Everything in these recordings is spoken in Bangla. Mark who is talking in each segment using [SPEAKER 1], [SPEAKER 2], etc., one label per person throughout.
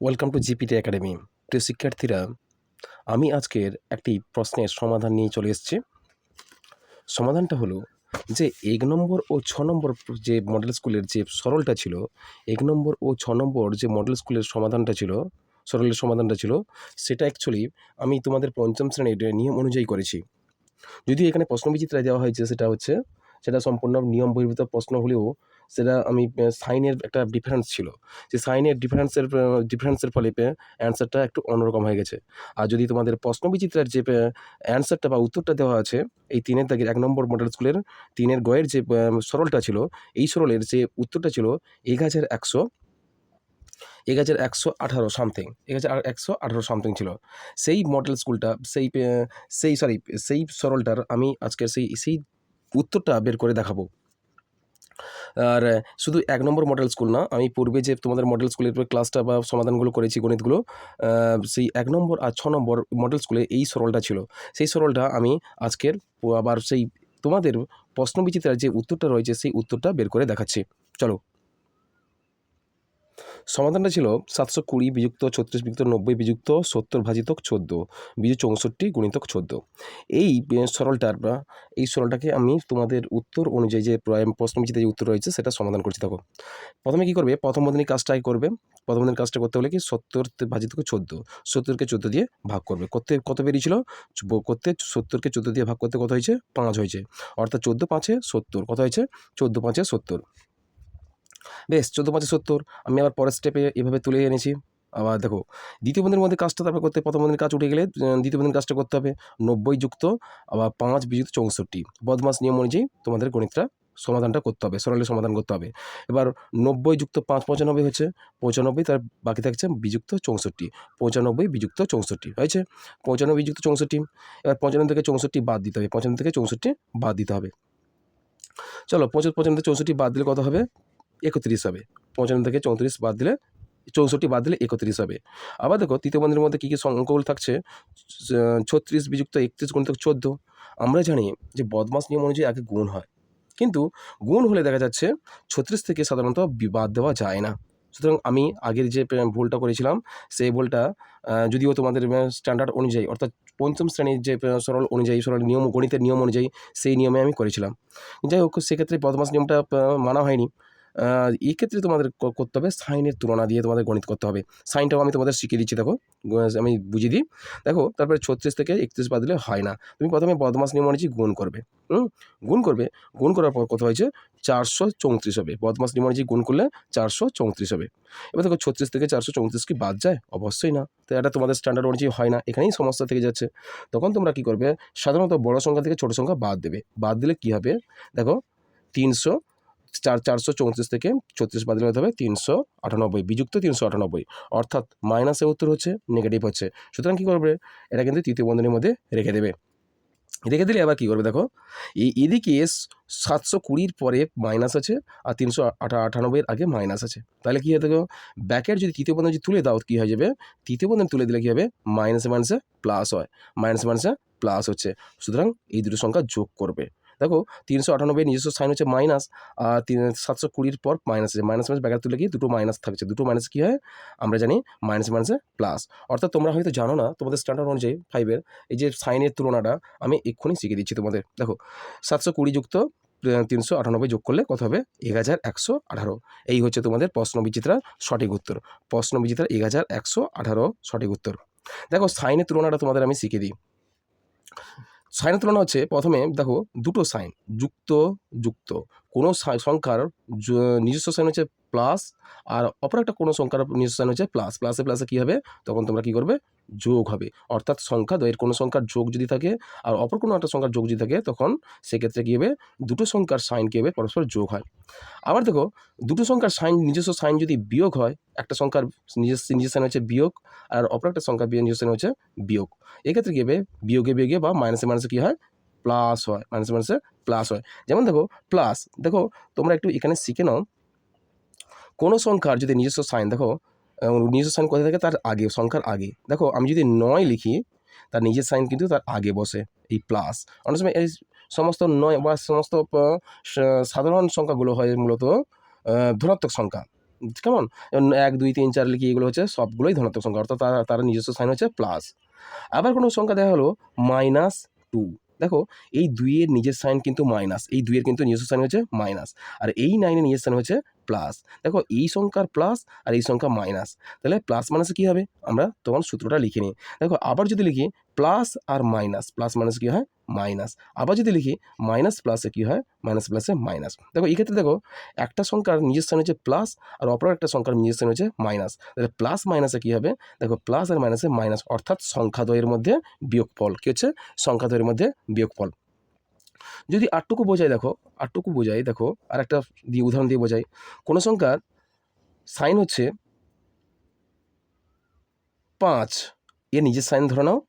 [SPEAKER 1] ওয়েলকাম টু জিপিটি একাডেমি প্রিয় শিক্ষার্থীরা, আমি আজকের একটি প্রশ্নের সমাধান নিয়ে চলে এসেছি। সমাধানটা হলো যে এক নম্বর ও ছ নম্বর যে মডেল স্কুলের যে সরলটা ছিল, এক নম্বর ও ছ নম্বর যে মডেল স্কুলের সমাধানটা ছিল, সরলের সমাধানটা ছিল, সেটা অ্যাকচুয়ালি আমি তোমাদের পঞ্চম শ্রেণির নিয়ম অনুযায়ী করেছি। যদি এখানে প্রশ্নবিচিত্রায় দেওয়া হয়েছে, সেটা হচ্ছে, সেটা সম্পূর্ণ নিয়ম বহির্ভূত প্রশ্ন হলেও সেটা আমি সাইনের একটা ডিফারেন্স ছিল। যে সাইনের ডিফারেন্সের ডিফারেন্সের ফলে অ্যান্সারটা একটু অন্যরকম হয়ে গেছে। আর যদি তোমাদের প্রশ্নবিচিত্রার যে অ্যান্সারটা বা উত্তরটা দেওয়া আছে, এই তিনের দাগের এক নম্বর মডেল স্কুলের তিনের গয়ের যে সরলটা ছিল, এই সরলের যে উত্তরটা ছিল এক হাজার একশো এক হাজার একশো আঠারো সামথিং এক হাজার একশো আঠারো সামথিং ছিল। সেই মডেল স্কুলটা সেই সেই সরি সেই সরলটার আমি আজকের সেই সেই উত্তরটা বের করে দেখাবো। আর শুধু এক নম্বর মডেল স্কুল না, আমি পূর্বে যে তোমাদের মডেল স্কুলের ক্লাসটা বা সমাধানগুলো করেছি, গণিতগুলো সেই এক নম্বর আর ছ নম্বর মডেল স্কুলে এই সরলটা ছিল। সেই সরলটা আমি আজকের আবার সেই তোমাদের প্রশ্নবিচিত্রার যে উত্তরটা রয়েছে, সেই উত্তরটা বের করে দেখাচ্ছি। চলো। সমাধানটা ছিল সাতশো কুড়ি বিযুক্ত ছত্রিশ বিযুক্ত নব্বই বিযুক্ত সত্তর ভাজিতক চোদ্দ, বিজু চৌষট্টি গুণিতক চোদ্দ। এই সরলটার বা এই সরলটাকে আমি তোমাদের উত্তর অনুযায়ী যে প্রায় প্রশ্ন প্রশ্নবিচিতে যে উত্তর রয়েছে সেটা সমাধান করছি, দেখো। প্রথমে কী করবে? প্রথম বন্ধনীর কাজটাই করবে? প্রথম বন্ধনীর কাজটা করতে হলে কি সত্তর ভাজিতকে চোদ্দ, সত্তরকে চোদ্দ দিয়ে ভাগ করবে। করতে, কত বেরিয়েছিল? করতে সত্তরকে চোদ্দ দিয়ে ভাগ করতে কত হয়েছে? পাঁচ হয়েছে। অর্থাৎ চোদ্দ পাঁচে সত্তর, কত হয়েছে? চোদ্দ পাঁচে সত্তর। বেশ, চোদ্দ পাঁচে সত্তর। আমি আবার পরের স্টেপে এভাবে তুলে এনেছি। আবার দেখো, দ্বিতীয় বন্ধের মধ্যে কাজটা তারপর করতে, প্রথম বন্ধের কাজ উঠে গেলে দ্বিতীয় বন্ধের কাজটা করতে হবে নব্বই যুক্ত, আবার পাঁচ বিযুক্ত চৌষট্টি। বদমাস নিয়ম অনুযায়ী তোমাদের গণিতটা, সমাধানটা করতে হবে সরলের সমাধান করতে হবে। এবার নব্বই যুক্ত পাঁচ পঁচানব্বই হচ্ছে, পঁচানব্বই তার বাকি থাকছে বিযুক্ত চৌষট্টি। পঁচানব্বই বিযুক্ত চৌষট্টি, হয়েছে? পঁচানব্বই যুক্ত চৌষট্টি, এবার পঁচানব্বই থেকে চৌষট্টি বাদ দিতে হবে, পঁচানব্বই থেকে চৌষট্টি বাদ দিতে হবে। চলো পঁচাশ পঁচানব্বই চৌষট্টি বাদ দিলে কত হবে? একত্রিশ হবে। পঞ্চান্ন থেকে চৌত্রিশ বাদ দিলে, চৌষট্টি বাদ দিলে একত্রিশ হবে। আবার দেখো, তৃতীয় বন্ধের মধ্যে কী কী অঙ্কগুলো থাকছে? ছত্রিশ বিযুক্ত একত্রিশ গুণ গুণিত চোদ্দ। আমরা জানি যে বদমাস নিয়ম অনুযায়ী আগে গুণ হয়। কিন্তু গুণ হলে দেখা যাচ্ছে ছত্রিশ থেকে সাধারণত বাদ দেওয়া যায় না। সুতরাং আমি আগের যে ভুলটা করেছিলাম, সেই ভুলটা যদিও তোমাদের স্ট্যান্ডার্ড অনুযায়ী, অর্থাৎ পঞ্চম শ্রেণির যে সরল অনুযায়ী, সরল নিয়ম, গণিতের নিয়ম অনুযায়ী, সেই নিয়মে আমি করেছিলাম। যাই হোক, সেক্ষেত্রে বদমাস নিয়মটা মানা হয়নি। আহ, এই ক্ষেত্রে তোমাদের করতে হবে সাইনের তুলনা দিয়ে তোমাদের গণিত করতে হবে। সাইনটাও আমি তোমাদের শিখিয়ে দিচ্ছি দেখো। আমি বুঝিয়ে দিই। দেখো তারপরে ছত্রিশ থেকে একত্রিশ বাদ দিলে হয় না। তুমি প্রথমে বদমাস নিয়ম অনুযায়ী গুণ করবে। হুম? গুণ করবে। গুণ করার পর কত হয়েছে? চারশো চৌত্রিশ হবে। বদমাস নিয়ম অনুযায়ী গুণ করলে চারশো চৌত্রিশ হবে। এবার দেখো ছত্রিশ থেকে চারশো চৌত্রিশ কি বাদ যায়? অবশ্যই না। তো এটা তোমাদের স্ট্যান্ডার্ড অনুযায়ী হয় না। এখানেই সমস্যা থেকে যাচ্ছে। তখন তোমরা কি করবে? সাধারণত বড় সংখ্যা থেকে ছোট সংখ্যা বাদ দেবে। বাদ দিলে কি হবে? দেখো তিনশো চার চারশো চৌত্রিশ থেকে ছত্রিশ বাদ হবে, তিনশো আটানব্বই, বিযুক্ত তিনশো আটানব্বই। অর্থাৎ মাইনাসের উত্তর হচ্ছে নেগেটিভ হচ্ছে। সুতরাং কী করবে? এটা কিন্তু তৃতীয় বন্ধনীর মধ্যে রেখে দেবে। রেখে দিলে আবার কী করবে দেখো? এই এদিকে সাতশো কুড়ির পরে মাইনাস আছে আর তিনশো আটা আটানব্বইয়ের আগে মাইনাস আছে। তাহলে কী হয় দেখো? ব্যাকের যদি তৃতীয় বন্ধন যদি তুলে দাও, কী হয়ে যাবে? তৃতীয় বন্ধন তুলে দিলে কী হবে? মাইনাসে মাইনাসে প্লাস হয়। মাইনাসে মাইনাসে প্লাস হচ্ছে। সুতরাং এই দুটো সংখ্যা যোগ করবে। দেখো, তিনশো আটানব্বই নিজস্ব সাইন হচ্ছে মাইনাস আর তিন, সাতশো কুড়ির পর মাইনাস আছে। মাইনাস মাইনাস ব্যাকের তুলে গিয়ে দুটো মাইনাস থাকছে। দুটো মাইনাস কী হয়? আমরা জানি মাইনাস মাইনাসে প্লাস অর্থাৎ তোমরা হয়তো জানো না, তোমাদের স্ট্যান্ডার্ড অনুযায়ী ফাইভের এই যে সাইনের তুলনাটা আমি এক্ষুনি শিখিয়ে দিচ্ছি তোমাদের। দেখো, সাতশো কুড়ি যুক্ত তিনশো আটানব্বই যোগ করলে কত হবে? এক হাজার একশো আঠারো। এই হচ্ছে তোমাদের প্রশ্ন বিচিত্রার সঠিক উত্তর। প্রশ্ন বিচিত্রার এক হাজার একশো আঠারো সঠিক উত্তর। দেখো সাইনের তুলনাটা তোমাদের আমি শিখিয়ে দিই। সাইনের তুলনা হচ্ছে প্রথমে দেখো দুটো সাইন যুক্ত যুক্ত। কোনো সংখ্যার নিজস্ব সাইন হচ্ছে প্লাস আর অপর একটা কোনো সংখ্যার নিজস্ব সাইন হচ্ছে প্লাস প্লাসে প্লাসে কী হবে? তখন তোমরা কী করবে? যোগ হবে। অর্থাৎ সংখ্যা দ্বয়ের কোনো সংখ্যার যোগ যদি থাকে আর অপর কোনো একটা সংখ্যার যোগ যদি থাকে, তখন সেক্ষেত্রে কী হবে? দুটো সংখ্যার সাইন কী হবে? পরস্পর যোগ হয়। আবার দেখো, দুটো সংখ্যার সাইন নিজস্ব সাইন যদি বিয়োগ হয়, একটা সংখ্যার নিজস্ব নিজস্ব সাইন হচ্ছে বিয়োগ আর অপর একটা সংখ্যার বি- নিজস্ব সাইন হচ্ছে বিয়োগ। এক্ষেত্রে কী হবে? বিয়োগে বিয়োগে বা মাইনাসে মাইনাসে কী হয়? প্লাস হয় মাইনাসে মাইনাসে প্লাস হয় যেমন দেখো প্লাস দেখো, তোমরা একটু এখানে শিখে নাও। কোনো সংখ্যার যদি নিজস্ব সাইন দেখো নিজস্ব সাইন কোথায় থাকে? তার আগে, সংখ্যার আগে। দেখো, আমি যদি নয় লিখি, তার নিজের সাইন কিন্তু তার আগে বসে, এই প্লাস অনেক সময় এই সমস্ত নয় বা সমস্ত সাধারণ সংখ্যাগুলো হয় মূলত ধনাত্মক সংখ্যা। কেমন? এক, দুই, তিন, চার লিখি, এগুলো হচ্ছে সবগুলোই ধনাত্মক সংখ্যা, অর্থাৎ তার তার নিজস্ব সাইন হচ্ছে প্লাস আবার কোনো সংখ্যা দেখা হলো মাইনাস টু দেখো, এই দুইয়ের নিজের সাইন কিন্তু মাইনাস এই দুইয়ের কিন্তু নিজস্ব সাইন হচ্ছে মাইনাস আর এই নাইনের নিজের সাইন হচ্ছে প্লাস দেখো এই সংখ্যার প্লাস আর এই সংখ্যা মাইনাস তাহলে প্লাস মাইনাসে কী হবে? আমরা তখন সূত্রটা লিখে নিই। দেখো আবার যদি লিখি প্লাস আর মাইনাস প্লাস মাইনাস কী হয়? মাইনাস আবার যদি লিখি মাইনাস প্লাসে কী হয়? মাইনাস প্লাসে মাইনাস দেখো এই ক্ষেত্রে দেখো একটা সংখ্যার নিজের হচ্ছে প্লাস আর অপর একটা সংখ্যার নিজের হচ্ছে মাইনাস তাহলে প্লাস মাইনাসে কী হবে? দেখো প্লাস আর মাইনাসে মাইনাস অর্থাৎ সংখ্যাদ্বয়ের মধ্যে বিয়োগফল, কী হচ্ছে? সংখ্যাদ্বয়ের মধ্যে বিয়োগফল। যদি আটটুকু বোঝায় দেখো, আটটুকু বোঝাই দেখো আর একটা দিয়ে উদাহরণ দিয়ে বোঝাই। কোনো সংখ্যার সাইন হচ্ছে পাঁচ, এর নিজের সাইন ধরে নাও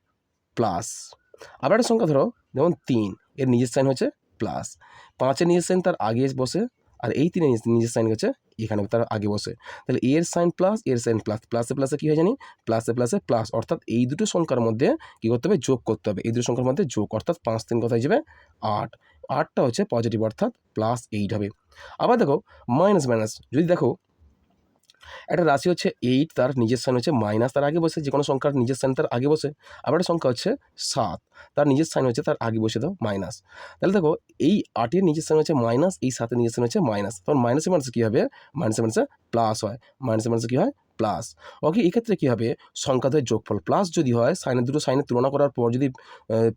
[SPEAKER 1] প্লাস। আবার একটা সংখ্যা ধরো, যেমন তিন, এর নিজের সাইন হচ্ছে প্লাস। পাঁচের নিজের সাইন তার আগে বসে, আর এই তিনের নিজের- নিজের সাইন হচ্ছে এখানে তার আগে বসে। তাহলে এর সাইন প্লাস এর সাইন প্লাস প্লাসে প্লাসে কী হয় জানি? প্লাসে প্লাসে প্লাস অর্থাৎ এই দুটো সংখ্যার মধ্যে কী করতে হবে? যোগ করতে হবে। এই দুটো সংখ্যার মধ্যে যোগ, অর্থাৎ পাঁচ তিন কথা যাবে? আট। আটটা হচ্ছে পজিটিভ অর্থাৎ প্লাস এইট হবে। আবার দেখো মাইনাস মাইনাস যদি দেখো একটা রাশি হচ্ছে এইট তার নিজের সাইন হচ্ছে মাইনাস তার আগে বসে যে কোনো সংখ্যার নিজের সাইন তার আগে বসে। আবার একটা সংখ্যা হচ্ছে সাত, তার নিজের সাইন হচ্ছে তার আগে বসে দাও মাইনাস তাহলে দেখো, এই আটের নিজের সাইন হচ্ছে মাইনাস এই সাতের নিজের সাইন হচ্ছে মাইনাস তখন মাইনাসে মাইনাসে কী হবে? মাইনাসে মাইনাসে প্লাস হয়। মাইনাসে মাইনাসে কী হয়? প্লাস ওকে এক্ষেত্রে কী হবে? সংখ্যাদের যোগফল প্লাস যদি হয় সাইনের দুটো সাইনের তুলনা করার পর যদি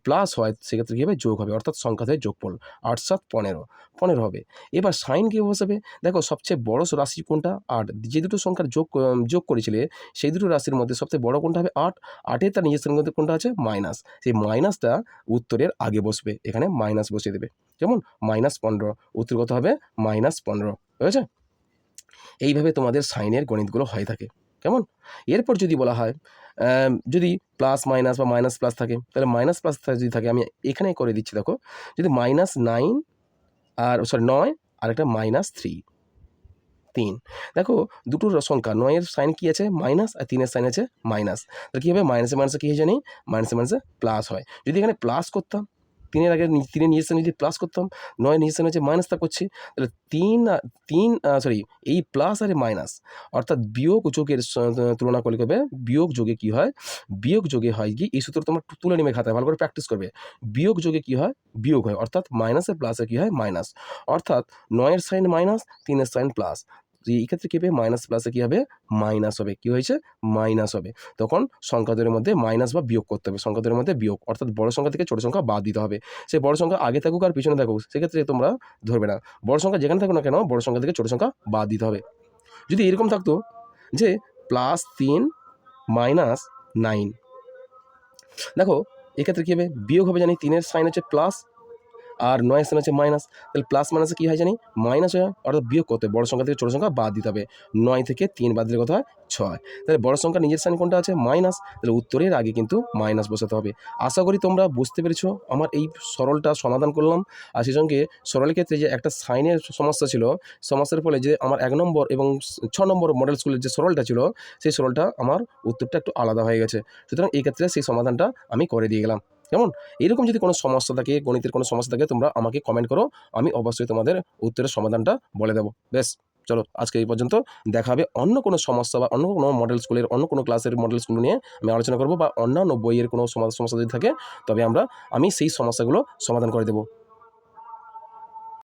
[SPEAKER 1] প্লাস হয়, সেক্ষেত্রে কী হবে? যোগ হবে, অর্থাৎ সংখ্যাদের যোগফল আট সাত পনেরো। পনেরো হবে। এবার সাইন কী বসাবে? দেখো, সবচেয়ে বড় রাশি কোনটা? আট। যে দুটো সংখ্যার যোগ যোগ করেছিলে, সেই দুটো রাশির মধ্যে সবচেয়ে বড় কোনটা হবে? আট। আটের তার নিজের মধ্যে কোনটা আছে? মাইনাস সেই মাইনাসটা উত্তরের আগে বসবে। এখানে মাইনাস বসিয়ে দেবে। কেমন? মাইনাস পনেরো। উত্তর কত হবে? মাইনাস পনেরো। বুঝেছে এইভাবে তোমাদের সাইনের গণিতগুলো হয়ে থাকে। কেমন? এরপর যদি বলা হয় যদি প্লাস মাইনাস বা মাইনাস প্লাস থাকে, তাহলে মাইনাস প্লাস যদি থাকে, আমি এখানে করে দিচ্ছি, দেখো। যদি মাইনাস নাইন আর সরি নয় আর একটা মাইনাস থ্রি তিন। দেখো, দুটোর সংখ্যা, নয়ের সাইন কি আছে? মাইনাস আর তিনের সাইন আছে মাইনাস তাহলে কী হবে? মাইনাসে মাইনাসে কী হয় জানি? মাইনাসে মাইনাসে প্লাস হয়। যদি এখানে প্লাস করতাম তিনের আগে তিনের নিজের যদি প্লাস করতাম নয় নিজের সাইন হচ্ছে মাইনাসটা করছি, তাহলে তিন তিন সরি এই প্লাস আর মাইনাস অর্থাৎ বিয়োগ যোগের তুলনা করলে কী হবে? বিয়োগ যোগে কী হয়? বিয়োগ যোগে হয় কি এই সূত্র তোমার তুলে নেবে খাতায়, ভালো করে প্র্যাকটিস করবে। বিয়োগ যোগে কী হয়? বিয়োগ হয়, অর্থাৎ মাইনাসে প্লাসে কী হয়? মাইনাস অর্থাৎ নয়ের সাইন মাইনাস তিনের সাইন প্লাস এই ক্ষেত্রে কী হবে? মাইনাস প্লাসে কী হবে? মাইনাস হবে। কী হয়েছে? মাইনাস হবে। তখন সংখ্যাদের মধ্যে মাইনাস বা বিয়োগ করতে হবে। সংখ্যাদের মধ্যে বিয়োগ, অর্থাৎ বড় সংখ্যা থেকে ছোট সংখ্যা বাদ দিতে হবে। সেই বড় সংখ্যা আগে থাকুক আর পিছনে থাকুক, সেক্ষেত্রে তোমরা ধরবে না। বড় সংখ্যা যেখানে থাকুক না কেন, বড় সংখ্যা থেকে ছোট সংখ্যা বাদ দিতে হবে। যদি এরকম থাকতো যে প্লাস তিন মাইনাস নাইন দেখো, এক্ষেত্রে কী হবে? বিয়োগ হবে জানি, তিনের সাইন হচ্ছে প্লাস আর নয়ের সাইন হচ্ছে মাইনাস তাহলে প্লাস মাইনাসে কী হয় জানি? মাইনাস হয়, অর্থাৎ বিয়োগ করতে বড় সংখ্যা থেকে ছোট সংখ্যা বাদ দিতে হবে। নয় থেকে তিন বাদ দিলে কত হয়? ছয়। তাহলে বড় সংখ্যা নিজের সাইন কোনটা আছে? মাইনাস তাহলে উত্তরের আগে কিন্তু মাইনাস বসাতে হবে। আশা করি তোমরা বুঝতে পেরেছ। আমার এই সরলটা সমাধান করলাম। আর সেই সঙ্গে সরলের ক্ষেত্রে যে একটা সাইনের সমস্যা ছিল, সমস্যার ফলে যে আমার এক নম্বর এবং ছ নম্বর মডেল স্কুলের যে সরলটা ছিল, সেই সরলটা আমার উত্তরটা একটু আলাদা হয়ে গেছে। সুতরাং এই ক্ষেত্রে সেই সমাধানটা আমি করে দিয়ে গেলাম। কেমন? এরকম যদি কোনো সমস্যা থাকে, গণিতের কোনো সমস্যা থাকে, তোমরা আমাকে কমেন্ট করো, আমি অবশ্যই তোমাদের উত্তরের সমাধানটা বলে দেবো। বেশ চলো আজকে এই পর্যন্ত। দেখা হবে অন্য কোনো সমস্যা বা অন্য কোনো মডেল স্কুলের অন্য কোনো ক্লাসের মডেল স্কুল নিয়ে আমি আলোচনা করব বা অন্যান্য বইয়ের কোনো সমস্যা যদি থাকে, তবে আমরা, আমি সেই সমস্যাগুলো সমাধান করে দেবো।